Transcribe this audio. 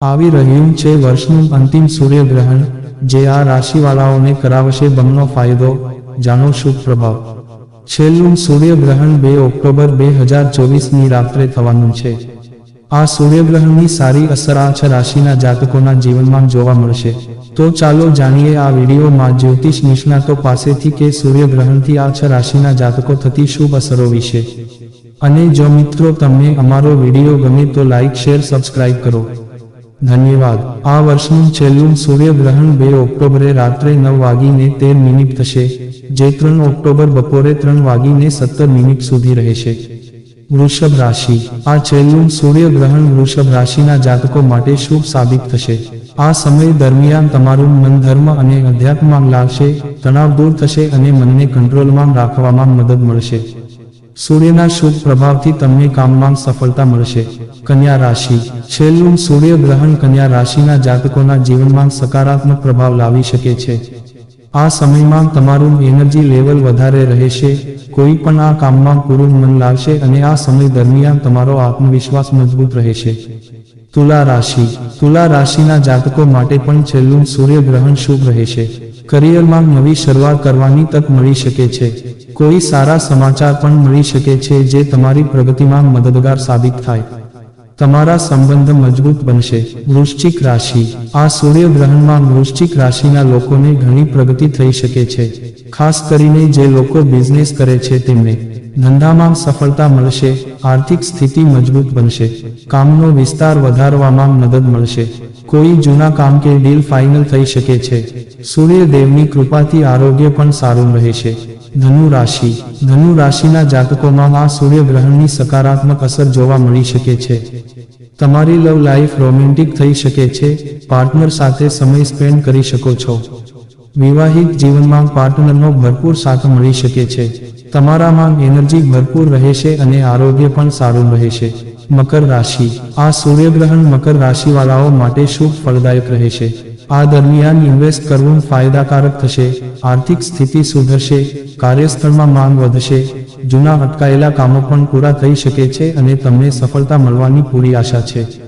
આવી રહ્યું છે વર્ષનું અંતિમ સૂર્યગ્રહણ, જે આ રાશિવાળાઓને કરાવશે બમણો ફાયદો, જાણો શુભ પ્રભાવ. છેલ્લું સૂર્યગ્રહણ બે ઓક્ટોબર બે હજાર ચોવીસની રાત્રે થવાનું છે. આ સૂર્યગ્રહણની સારી અસર આ છ રાશિના જાતકોના જીવનમાં જોવા મળશે. તો ચાલો જાણીએ આ વિડીયોમાં જ્યોતિષ નિષ્ણાતો પાસેથી કે સૂર્યગ્રહણથી આ છ રાશિના જાતકો થતી શુભ અસરો વિશે. અને જો મિત્રો તમને અમારો વીડિયો ગમે તો લાઇક શેર, સબસ્ક્રાઇબ કરો. ધન્યવાદ. આ વર્ષનું છેલ્લું સૂર્યગ્રહણ બે ઓક્ટોબરે રાત્રે નવ વાગીને તેર મિનિટ થશે, જે ત્રણ ઓક્ટોબર બપોરે ત્રણ વાગીને સત્તર મિનિટ સુધી રહેશે. વૃષભ રાશિ. આ છેલ્લું સૂર્યગ્રહણ વૃષભ રાશિના જાતકો માટે શુભ સાબિત થશે. આ સમય દરમિયાન તમારું મન ધર્મ અને અધ્યાત્મમાં લાવશે તણાવ દૂર થશે અને મનને કંટ્રોલમાં રાખવામાં મદદ મળશે. સૂર્યના શુભ પ્રભાવથી તમને કામમાં સફળતા મળશે. કન્યા રાશિ. છેલ્લું સૂર્યગ્રહણ કન્યા રાશિના જાતકોના જીવનમાં સકારાત્મક પ્રભાવ લાવી શકે છે. આ સમયમાં તમારું એનર્જી લેવલ વધારે રહેશે. કોઈ પણ આ કામમાં પૂરું મન લાવશે અને આ સમય દરમિયાન તમારો આત્મવિશ્વાસ મજબૂત રહેશે. તુલા રાશિ. તુલા રાશિના જાતકો માટે પણ છેલ્લું સૂર્યગ્રહણ શુભ રહેશે. કરિયરમાં નવી શરૂઆત કરવાની તક મળી શકે છે. કોઈ સારા સમાચાર પણ મળી શકે છે જે તમારી પ્રગતિમાં મદદગાર સાબિત થાય. તમારા સંબંધ મજબૂત બનશે. વૃશ્ચિક રાશિ. આ સૂર્યગ્રહણમાં વૃશ્ચિક રાશિના લોકોને ઘણી પ્રગતિ થઈ શકે છે. ખાસ કરીને જે લોકો બિઝનેસ કરે છે તેમને. ધંધામાં સફળતા મળશે, આર્થિક સ્થિતિ મજબૂત બનશે, કામનો વિસ્તાર વધારવામાં મદદ મળશે. કોઈ જૂના કામ કે ડીલ ફાઇનલ થઈ શકે છે. સૂર્યદેવની કૃપાથી આરોગ્ય પણ સારું રહેશે. ધનુ રાશિ. ધનુ રાશિના જાતકોમાં આ સૂર્યગ્રહણની સકારાત્મક અસર જોવા મળી શકે છે. તમારી લવ લાઈફ રોમેન્ટિક થઈ શકે છે. પાર્ટનર સાથે સમય સ્પેન્ડ કરી શકો છો. વિવાહિત જીવનમાં પાર્ટનરનો ભરપૂર સાથ મળી શકે છે. તમારામાં એનર્જી ભરપૂર રહેશે અને આરોગ્ય પણ સારું રહેશે. મકર રાશિ. આ સૂર્યગ્રહણ મકર રાશિવાળાઓ માટે શુભ ફળદાયક રહેશે. આ દરમિયાન ઇન્વેસ્ટ કરવું ફાયદાકારક થશે. આર્થિક સ્થિતિ સુધરશે. કાર્યસ્થળમાં માંગ વધશે. જૂના અટકાયેલા કામો પણ પૂરા થઈ શકે છે અને તમને સફળતા મળવાની પૂરી આશા છે.